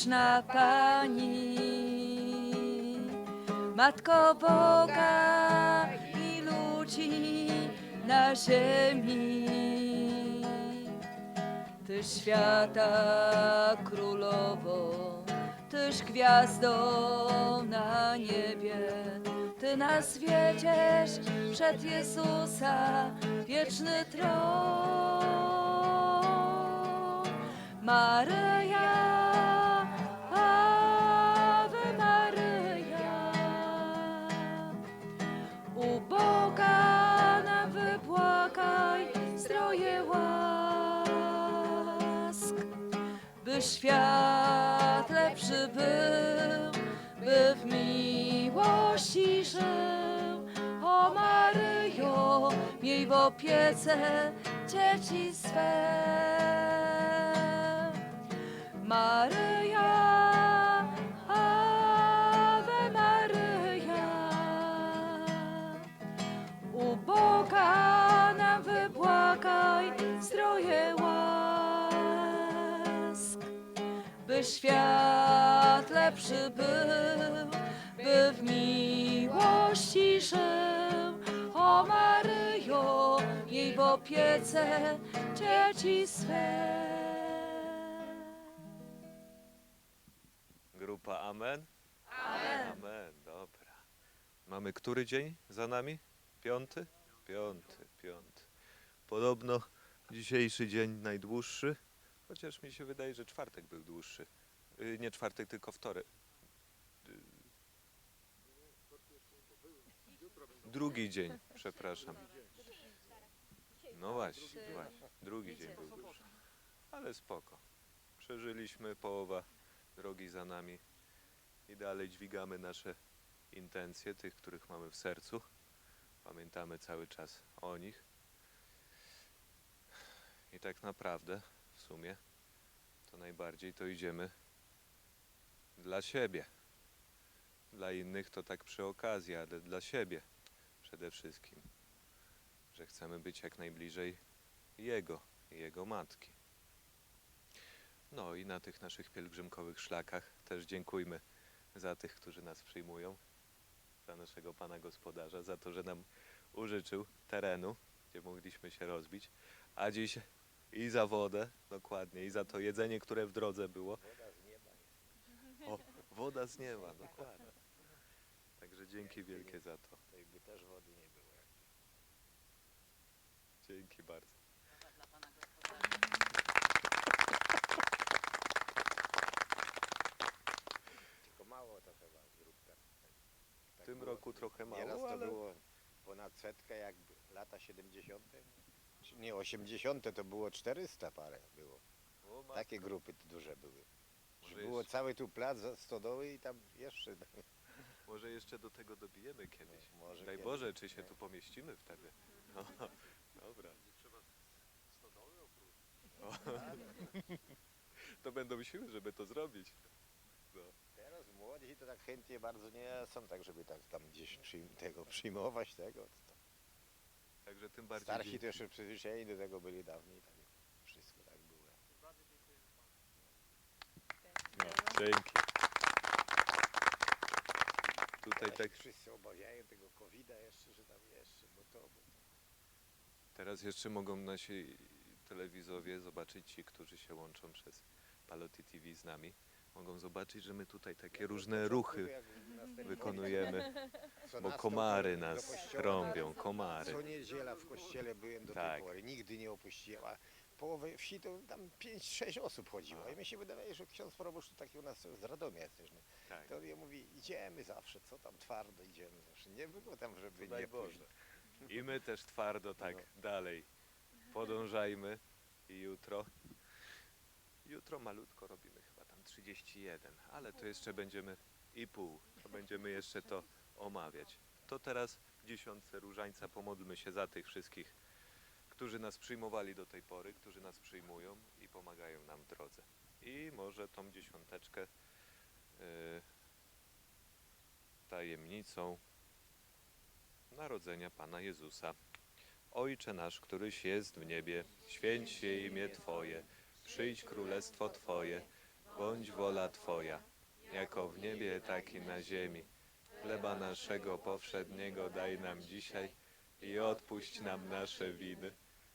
Pani, Matko Boga i ludzi na ziemi. Ty świata królowo, Tyś gwiazdą na niebie, Ty nas wiedziesz przed Jezusa wieczny tron. Maryja, miej w opiece dzieci swe. Maryja, Ave Maryja, u Boga nam wybłagaj zdroje łask, by świat lepszy był, by w miłości żył. O Maryjo, jej w opiece dzieci swe. Grupa Amen? Amen. Amen, dobra. Mamy który dzień za nami? Piąty? Piąty, piąty. Podobno dzisiejszy dzień najdłuższy, chociaż mi się wydaje, że czwartek był dłuższy. Y, Nie czwartek, tylko wtorek. Drugi dzień, przepraszam. No właśnie, właśnie. Drugi dzień był dłuższy. Ale spoko. Przeżyliśmy połowa drogi za nami i dalej dźwigamy nasze intencje, tych, których mamy w sercu. Pamiętamy cały czas o nich. I tak naprawdę, w sumie, to najbardziej to idziemy dla siebie. Dla innych to tak przy okazji, ale dla siebie przede wszystkim. Że chcemy być jak najbliżej Jego i Jego Matki. No i na tych naszych pielgrzymkowych szlakach też dziękujmy za tych, którzy nas przyjmują, za naszego Pana Gospodarza, za to, że nam użyczył terenu, gdzie mogliśmy się rozbić, a dziś i za wodę, dokładnie, i za to jedzenie, które w drodze było. O, woda z nieba, dokładnie. Także dzięki wielkie za to. To jakby też wody nie było. Dzięki bardzo. Tylko mało to chyba zrób tak. W tak tym było. roku trochę Nieraz mało, to ale było ponad setkę, jak lata 70. Czy Nie, 80 to było 400 parę było. O, matko. Takie grupy duże były. Może było jeszcze- cały tu plac za stodoły i tam jeszcze. Może jeszcze do tego dobijemy kiedyś. No, może Daj kiedyś, Boże, czy się no. tu pomieścimy wtedy. No, dobra. O. To będą siły, żeby to zrobić. No. Teraz młodzi to tak chętnie bardzo nie są, tak żeby tak tam gdzieś przyjm- tego przyjmować tego. To, Także tym bardziej. starsi dzięki. to jeszcze przyzwyczajeni do tego byli dawniej. Tak, wszystko tak było. No, dzięki. Tutaj Teraz tak. Wszyscy obawiają tego covid jeszcze, że tam jeszcze, bo to, bo to. Teraz jeszcze mogą nasi telewizowie zobaczyć ci, którzy się łączą przez Paloty TV z nami. Mogą zobaczyć, że my tutaj takie różne ruchy wykonujemy, Co bo nas komary do nas kościoła rąbią, komary. Co niedziela w kościele byłem do Tak. tej pory, nigdy nie opuściłem, a połowę wsi to tam 5-6 osób chodziło. I mi się wydaje, że ksiądz proboszcz taki u nas z Radomia jesteś. No. Tak. To ja mówi, idziemy zawsze, co tam twardo idziemy zawsze. Nie było tam, żeby Daj nie Boże. I my też twardo tak No. dalej podążajmy i jutro. Jutro malutko robimy chyba tam 31, ale to jeszcze będziemy i pół. To będziemy jeszcze to omawiać. To teraz w dziesiątce różańca pomódlmy się za tych wszystkich, którzy nas przyjmowali do tej pory, którzy nas przyjmują i pomagają nam w drodze. I może tą dziesiąteczkę yy, tajemnicą narodzenia Pana Jezusa. Ojcze nasz, któryś jest w niebie, święć się imię Twoje, przyjdź królestwo Twoje, bądź wola Twoja, jako w niebie, tak i na ziemi. Chleba naszego powszedniego daj nam dzisiaj i odpuść nam nasze winy,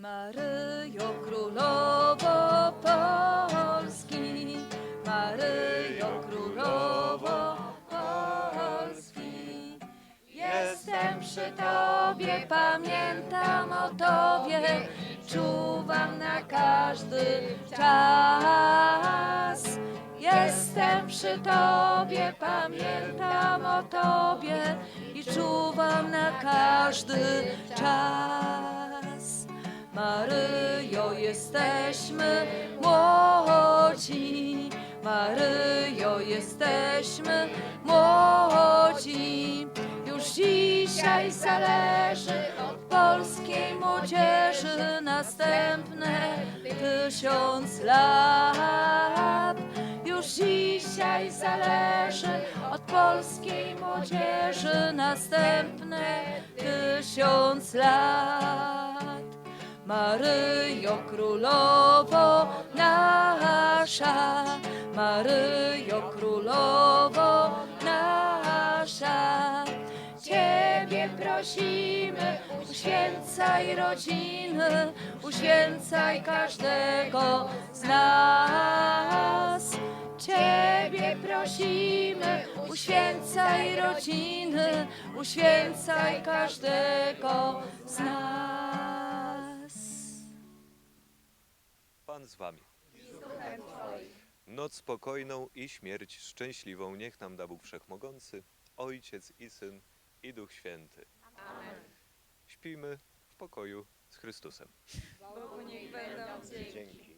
Maryjo Królowo Polski, Maryjo Królowo Polski. Jestem przy Tobie, pamiętam o Tobie, czuwam na każdy czas. Jestem przy Tobie, pamiętam o Tobie i czuwam na każdy czas. Maryjo, jesteśmy młodzi. Maryjo, jesteśmy młodzi. Już dzisiaj zależy od polskiej młodzieży następne tysiąc lat. Już dzisiaj zależy od polskiej młodzieży następne tysiąc lat. Maryjo Królowo nasza, Maryjo Królowo nasza. Ciebie prosimy, uświęcaj rodziny, uświęcaj każdego z nas. Ciebie prosimy, uświęcaj rodziny, uświęcaj każdego z nas. Pan z wami. Noc spokojną i śmierć szczęśliwą niech nam da Bóg Wszechmogący, Ojciec i Syn i Duch Święty. Śpijmy w pokoju z Chrystusem. Bogu niech będą. Dzięki.